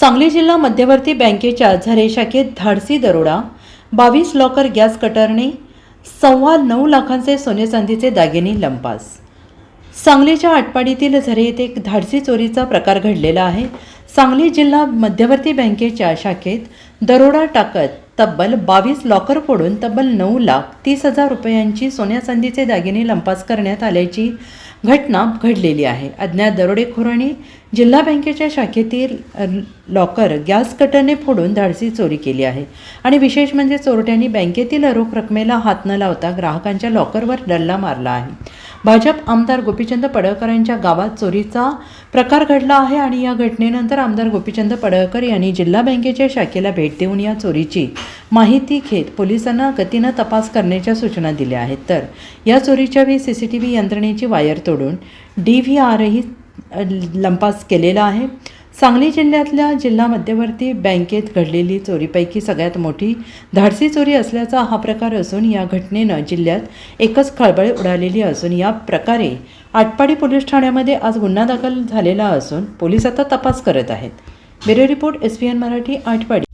सांगली जिल्हा मध्यवर्ती बँकेच्या झरे शाखेत धाडसी दरोडा बावीस लॉकर गॅस कटरने सव्वा नऊ लाखांचे सोने चांदीचे दागिने लंपास. सांगलीच्या आटपाडीतील झरे येथे एक धाडसी चोरीचा प्रकार घडलेला आहे. सांगली जिल्हा मध्यवर्ती बँकेच्या शाखेत दरोडा टाकत तब्बल बावीस लॉकर फोडून तब्बल नऊ लाख तीस हजार रुपयांची सोन्या चांदीचे दागिने लंपास करण्यात आल्याची घटना घडलेली आहे. अज्ञात दरोडेखोरांनी जिल्हा बँकेच्या शाखेतील लॉकर गॅस कटरने फोडून धाडसी चोरी केली आहे. आणि विशेष म्हणजे चोरट्यांनी बँकेतील रोख रकमेला हात न लावता ग्राहकांच्या लॉकरवर डल्ला मारला आहे. भाजप आमदार गोपीचंद पडळकरांच्या गावात चोरीचा प्रकार घडला आहे आणि या घटनेनंतर आमदार गोपीचंद पडळकर यांनी जिल्हा बँकेच्या शाखेला भेट देऊन या चोरीची माहिती घेत पोलिसांना गतीनं तपास करण्याच्या सूचना दिल्या आहेत. तर या चोरीच्या वेळी सी सी टी व्ही यंत्रणेची वायर तोडून डी व्ही आरही लंपास केलेला आहे. सांगली जिल्ह्यातल्या जिल्हा मध्यवर्ती बँकेत घडलेली चोरीपैकी सगळ्यात मोठी धाडसी चोरी असल्याचा हा प्रकार असून या घटनेनं जिल्ह्यात एकच खळबळ उडालेली असून या प्रकारे आटपाडी पोलीस ठाण्यामध्ये आज गुन्हा दाखल झालेला असून पोलीस आता तपास करत आहेत. Bureau report S P N Marathi Atpadi.